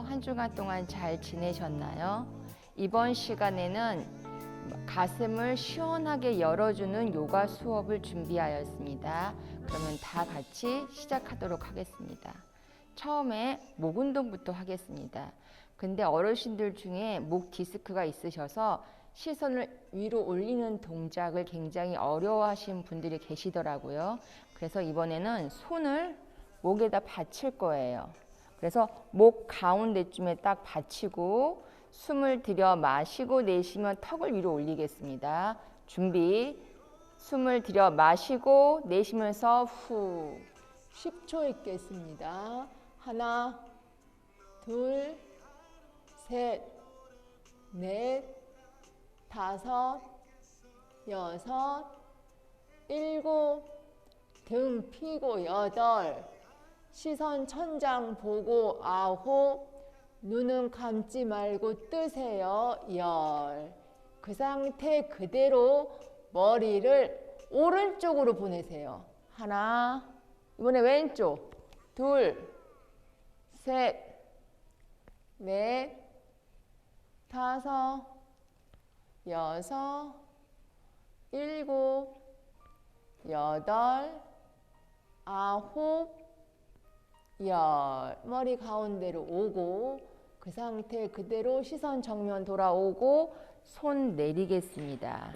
한 주간 동안 잘 지내셨나요? 이번 시간에는 가슴을 시원하게 열어주는 요가 수업을 준비하였습니다. 그러면 다 같이 시작하도록 하겠습니다. 처음에 목 운동부터 하겠습니다. 근데 어르신들 중에 목 디스크가 있으셔서 시선을 위로 올리는 동작을 굉장히 어려워하시는 분들이 계시더라고요. 그래서 이번에는 손을 목에다 받칠 거예요. 그래서 목 가운데쯤에 딱 받치고 숨을 들여 마시고 내쉬면 턱을 위로 올리겠습니다. 준비. 숨을 들여 마시고 내쉬면서 후. 10초 있겠습니다. 하나, 둘, 셋, 넷, 다섯, 여섯, 일곱, 등 피고 여덟, 시선 천장 보고 아홉, 눈은 감지 말고 뜨세요. 열. 그 상태 그대로 머리를 오른쪽으로 보내세요. 하나. 이번에 왼쪽. 둘. 셋. 넷, 다섯, 여섯, 일곱, 여덟, 아홉, 열. 머리 가운데로 오고 그 상태 그대로 시선 정면 돌아오고 손 내리겠습니다.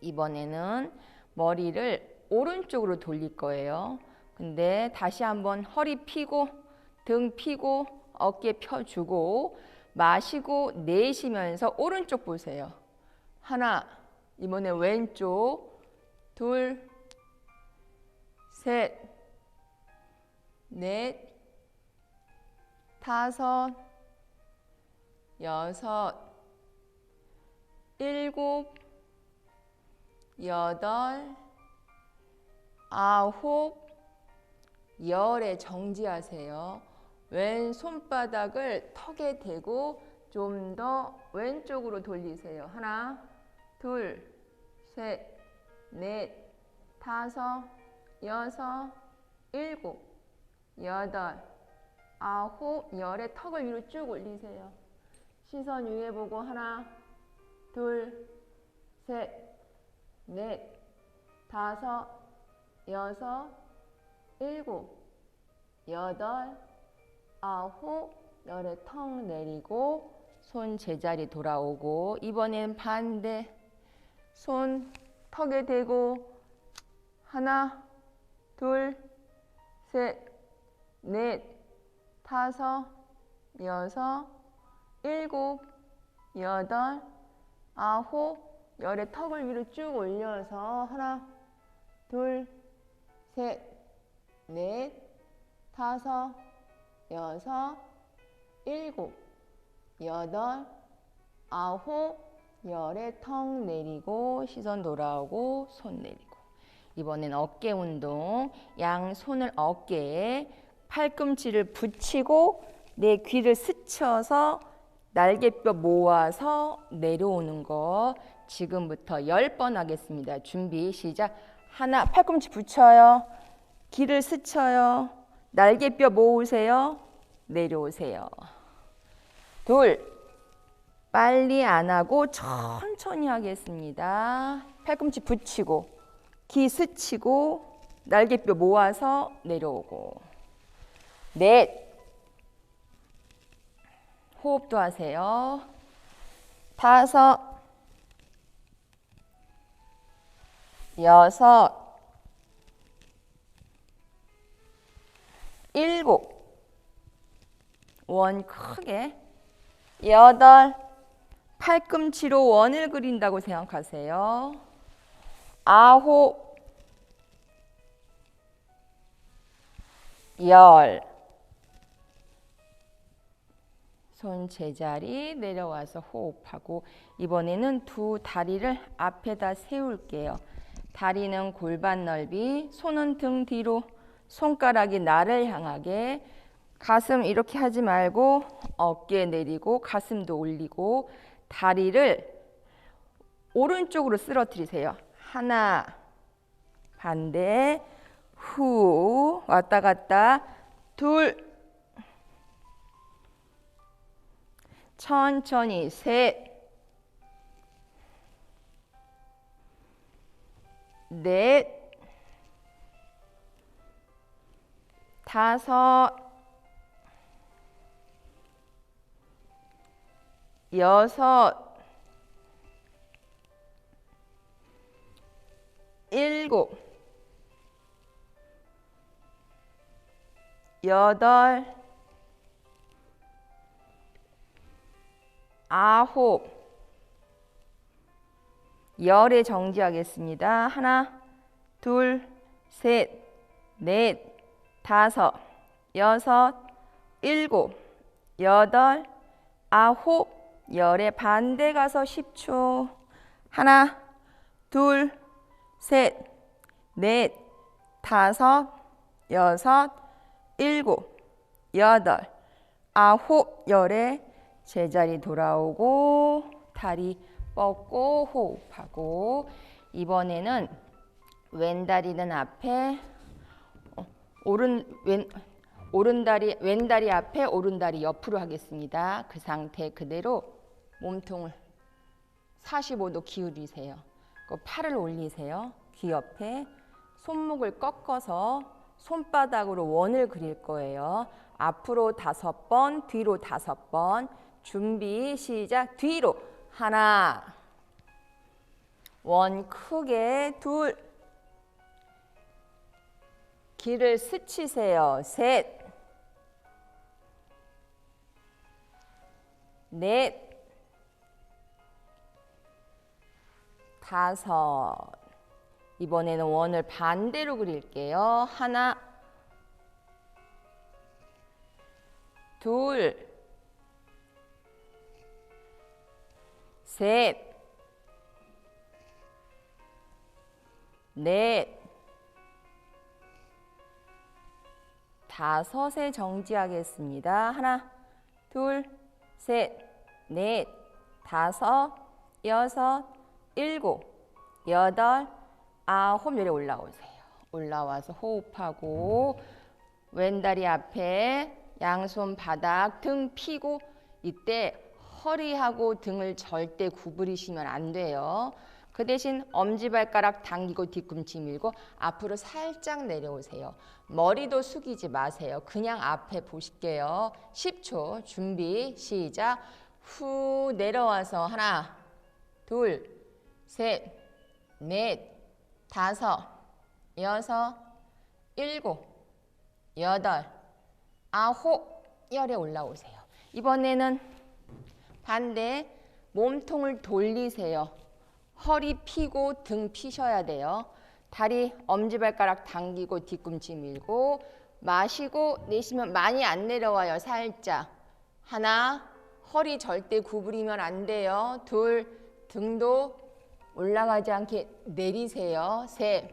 이번에는 머리를 오른쪽으로 돌릴 거예요. 근데 다시 한번 허리 펴고 등 펴고 어깨 펴주고 마시고 내쉬면서 오른쪽 보세요. 하나, 이번에 왼쪽, 둘, 셋, 넷, 다섯, 여섯, 일곱, 여덟, 아홉, 열에 정지하세요. 왼 손바닥을 턱에 대고 좀 더 왼쪽으로 돌리세요. 하나, 둘, 셋, 넷, 다섯, 여섯, 일곱, 여덟, 아홉, 열에 턱을 위로 쭉 올리세요. 시선 위에 보고 하나, 둘, 셋, 넷, 다섯, 여섯, 일곱, 여덟, 아홉, 열에 턱 내리고 손 제자리 돌아오고 이번엔 반대 손 턱에 대고 하나, 둘, 셋, 넷, 다섯, 여섯, 일곱, 여덟, 아홉, 열에 턱을 위로 쭉 올려서 하나, 둘, 셋, 넷, 다섯, 여섯, 일곱, 여덟, 아홉, 열에 턱 내리고 시선 돌아오고 손 내리고. 이번엔 어깨 운동 양 손을 어깨에 팔꿈치를 붙이고 내 귀를 스쳐서 날개뼈 모아서 내려오는 거 지금부터 10번 하겠습니다. 준비 시작. 하나 팔꿈치 붙여요. 귀를 스쳐요. 날개뼈 모으세요. 내려오세요. 둘. 빨리 안 하고 천천히 하겠습니다. 팔꿈치 붙이고 귀 스치고 날개뼈 모아서 내려오고 넷. 호흡도 하세요. 다섯. 여섯. 일곱. 원 크게. 여덟. 팔꿈치로 원을 그린다고 생각하세요. 아홉. 열. 손 제자리 내려와서 호흡하고 이번에는 두 다리를 앞에다 세울게요. 다리는 골반 넓이, 손은 등 뒤로, 손가락이 나를 향하게 가슴 이렇게 하지 말고 어깨 내리고 가슴도 올리고 다리를 오른쪽으로 쓰러뜨리세요. 하나, 반대, 후, 왔다 갔다, 둘, 천천히 셋, 넷, 다섯, 여섯, 일곱, 여덟, 아홉, 열에 정지하겠습니다. 하나, 둘, 셋, 넷, 다섯, 여섯, 일곱, 여덟, 아홉, 열에 반대 가서 10초. 하나, 둘, 셋, 넷, 다섯, 여섯, 일곱, 여덟, 아홉, 열에 제자리 돌아오고 다리 뻗고 호흡하고 이번에는 왼 다리는 앞에 어, 오른 왼 오른 다리 왼 다리 앞에 오른 다리 옆으로 하겠습니다. 그 상태 그대로 몸통을 45도 기울이세요. 그 팔을 올리세요. 귀 옆에 손목을 꺾어서 손바닥으로 원을 그릴 거예요. 앞으로 다섯 번, 뒤로 다섯 번. 준비 시작. 뒤로 하나. 원 크게 둘. 길을 스치세요. 셋. 넷. 다섯. 이번에는 원을 반대로 그릴게요. 하나, 둘, 셋, 넷, 다섯에 정지하겠습니다. 하나, 둘, 셋, 넷, 다섯, 여섯, 일곱, 여덟, 아홉 열에 올라오세요. 올라와서 호흡하고 왼다리 앞에 양손 바닥 등 피고 이때 허리하고 등을 절대 구부리시면 안 돼요. 그 대신 엄지발가락 당기고 뒤꿈치 밀고 앞으로 살짝 내려오세요. 머리도 숙이지 마세요. 그냥 앞에 보실게요. 10초 준비 시작. 후 내려와서 하나, 둘, 셋, 넷, 다섯, 여섯, 일곱, 여덟, 아홉, 열에 올라오세요. 이번에는 반대 몸통을 돌리세요. 허리 피고 등 피셔야 돼요. 다리 엄지발가락 당기고 뒤꿈치 밀고 마시고 내쉬면 많이 안 내려와요. 살짝. 하나, 허리 절대 구부리면 안 돼요. 둘, 등도 올라가지 않게 내리세요. 셋,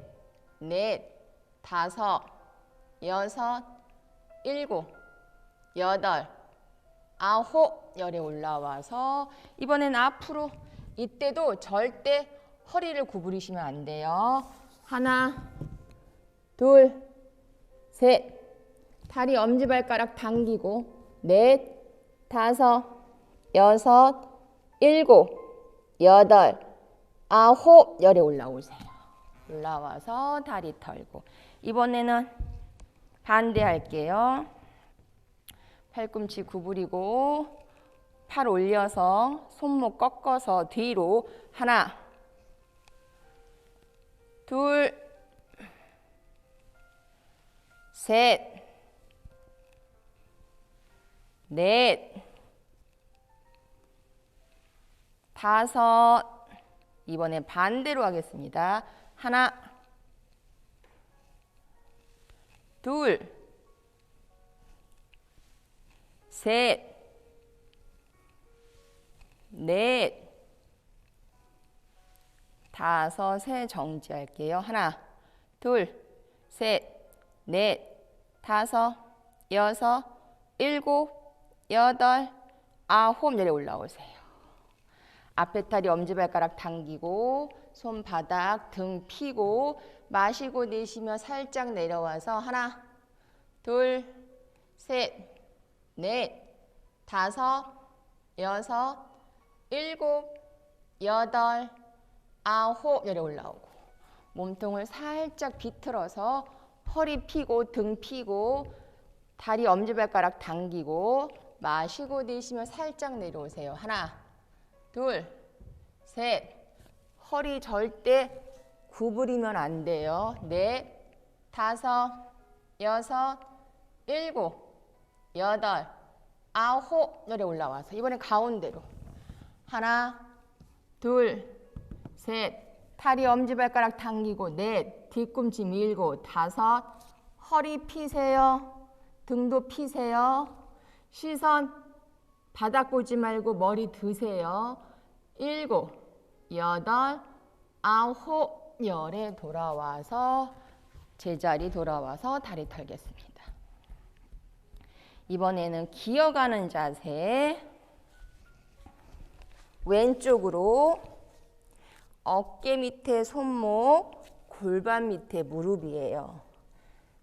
넷, 다섯, 여섯, 일곱, 여덟, 아홉, 열에 올라와서 이번엔 앞으로 이때도 절대 허리를 구부리시면 안 돼요. 하나, 둘, 셋, 다리 엄지발가락 당기고 넷, 다섯, 여섯, 일곱, 여덟, 아홉, 열에 올라오세요. 올라와서 다리 털고 이번에는 반대 할게요. 팔꿈치 구부리고 팔 올려서 손목 꺾어서 뒤로 하나 둘 셋, 넷, 다섯, 이번에 반대로 하겠습니다. 하나, 둘, 셋, 넷, 다섯에 정지할게요. 하나, 둘, 셋, 넷, 다섯, 여섯, 일곱, 여덟, 아홉 열에 올라오세요. 앞에 다리 엄지발가락 당기고 손바닥 등 피고 마시고 내쉬며 살짝 내려와서 하나 둘 셋 넷 다섯 여섯, 일곱, 여덟, 아홉 열에 올라오고 몸통을 살짝 비틀어서 허리 펴고 등 펴고 다리 엄지발가락 당기고 마시고 내쉬면 살짝 내려오세요. 하나, 둘, 셋. 허리 절대 구부리면 안 돼요. 넷, 다섯, 여섯, 일곱, 여덟, 아홉 열에 올라와서 이번엔 가운데로 하나, 둘, 셋, 다리 엄지발가락 당기고 넷, 뒤꿈치 밀고 다섯, 허리 피세요. 등도 피세요. 시선 바닥 보지 말고 머리 드세요. 일곱, 여덟, 아홉, 열에 돌아와서 제자리 돌아와서 다리 털겠습니다. 이번에는 기어가는 자세. 왼쪽으로 어깨 밑에 손목, 골반 밑에 무릎이에요.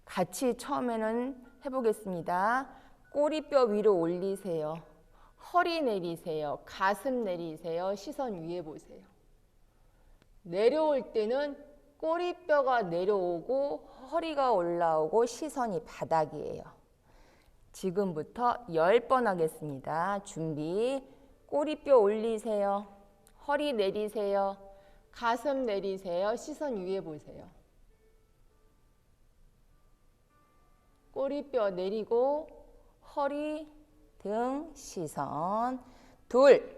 같이 처음에는 해보겠습니다. 꼬리뼈 위로 올리세요. 허리 내리세요. 가슴 내리세요. 시선 위에 보세요. 내려올 때는 꼬리뼈가 내려오고 허리가 올라오고 시선이 바닥이에요. 지금부터 10번 하겠습니다. 준비. 꼬리뼈 올리세요. 허리 내리세요. 가슴 내리세요. 시선 위에 보세요. 꼬리뼈 내리고 허리, 등, 시선. 둘.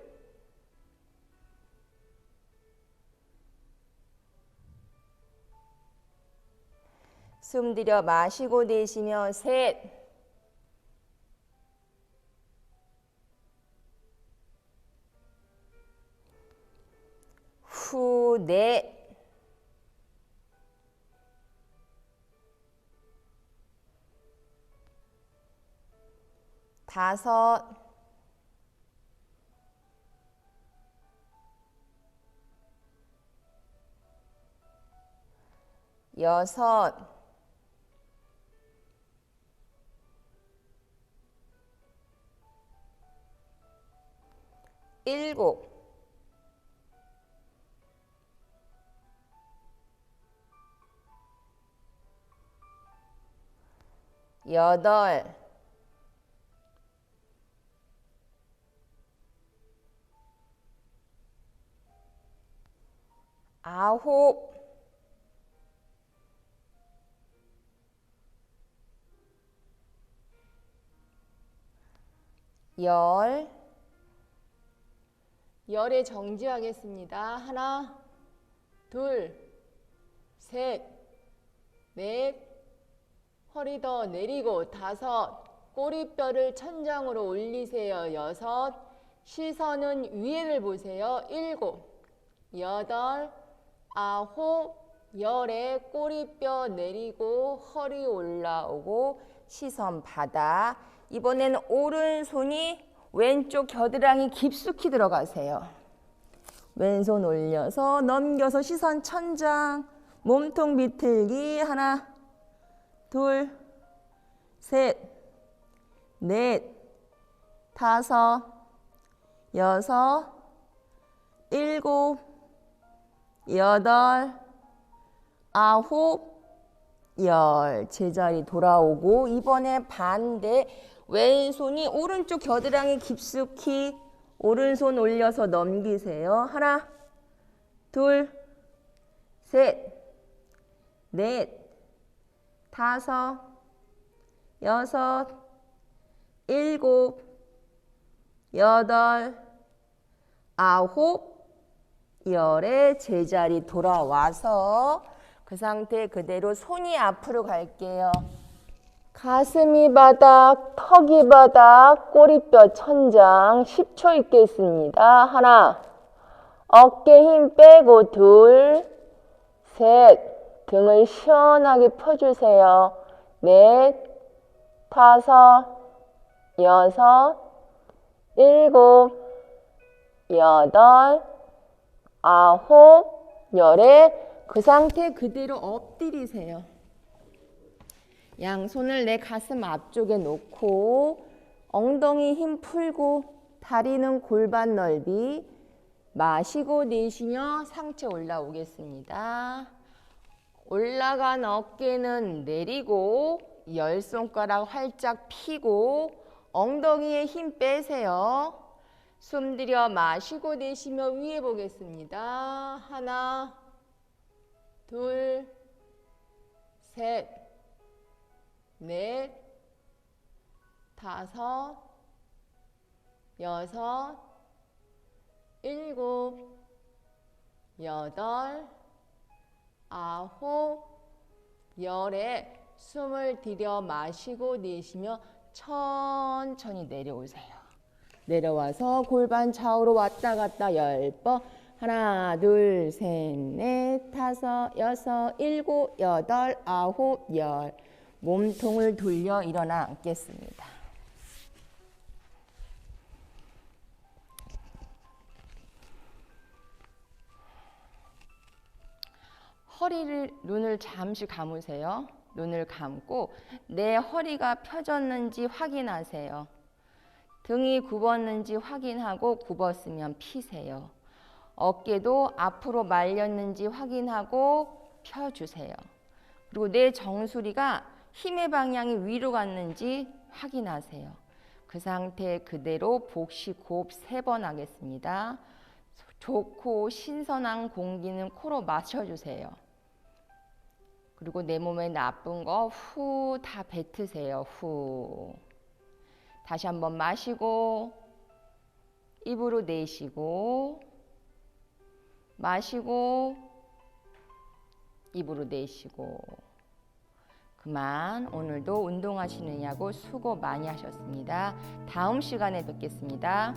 숨 들여 마시고 내쉬며 셋. 후, 넷. 다섯. 여섯. 일곱. 여덟. 아홉. 열. 열에 정지하겠습니다. 하나, 둘, 셋, 넷, 허리 더 내리고 다섯, 꼬리뼈를 천장으로 올리세요. 여섯, 시선은 위에를 보세요. 일곱, 여덟, 아홉, 열에 꼬리뼈 내리고 허리 올라오고 시선 바닥. 이번에는 오른손이 왼쪽 겨드랑이 깊숙이 들어가세요. 왼손 올려서 넘겨서 시선 천장, 몸통 비틀기 하나, 둘, 셋, 넷, 다섯, 여섯, 일곱, 여덟, 아홉, 열 제자리 돌아오고 이번에 반대 왼손이 오른쪽 겨드랑이 깊숙이 오른손 올려서 넘기세요. 하나, 둘, 셋, 넷, 다섯, 여섯, 일곱, 여덟, 아홉, 열에 제자리 돌아와서 그 상태 그대로 손이 앞으로 갈게요. 가슴이 바닥, 턱이 바닥, 꼬리뼈 천장 10초 있겠습니다. 하나, 어깨 힘 빼고 둘, 셋, 등을 시원하게 펴주세요. 넷, 다섯, 여섯, 일곱, 여덟, 아홉, 열에 그 상태 그대로 엎드리세요. 양손을 내 가슴 앞쪽에 놓고 엉덩이 힘 풀고 다리는 골반 넓이. 마시고 내쉬며 상체 올라오겠습니다. 올라간 어깨는 내리고 열 손가락 활짝 펴고 엉덩이에 힘 빼세요. 숨 들여 마시고 내쉬며 위에 보겠습니다. 하나, 둘, 셋, 넷, 다섯, 여섯, 일곱, 여덟, 아홉, 열에 숨을 들여 마시고 내쉬며 천천히 내려오세요. 내려와서 골반 좌우로 왔다 갔다 열 번. 하나, 둘, 셋, 넷, 다섯, 여섯, 일곱, 여덟, 아홉, 열. 몸통을 돌려 일어나 앉겠습니다. 허리를 눈을 잠시 감으세요. 눈을 감고 내 허리가 펴졌는지 확인하세요. 등이 굽었는지 확인하고 굽었으면 피세요. 어깨도 앞으로 말렸는지 확인하고 펴주세요. 그리고 내 정수리가 힘의 방향이 위로 갔는지 확인하세요. 그 상태 그대로 복식 호흡 세 번 하겠습니다. 좋고 신선한 공기는 코로 마셔주세요. 그리고 내 몸에 나쁜 거 후 다 뱉으세요. 후. 다시 한번 마시고 입으로 내쉬고 마시고 입으로 내쉬고 그만 오늘도 운동하시느냐고 수고 많이 하셨습니다. 다음 시간에 뵙겠습니다.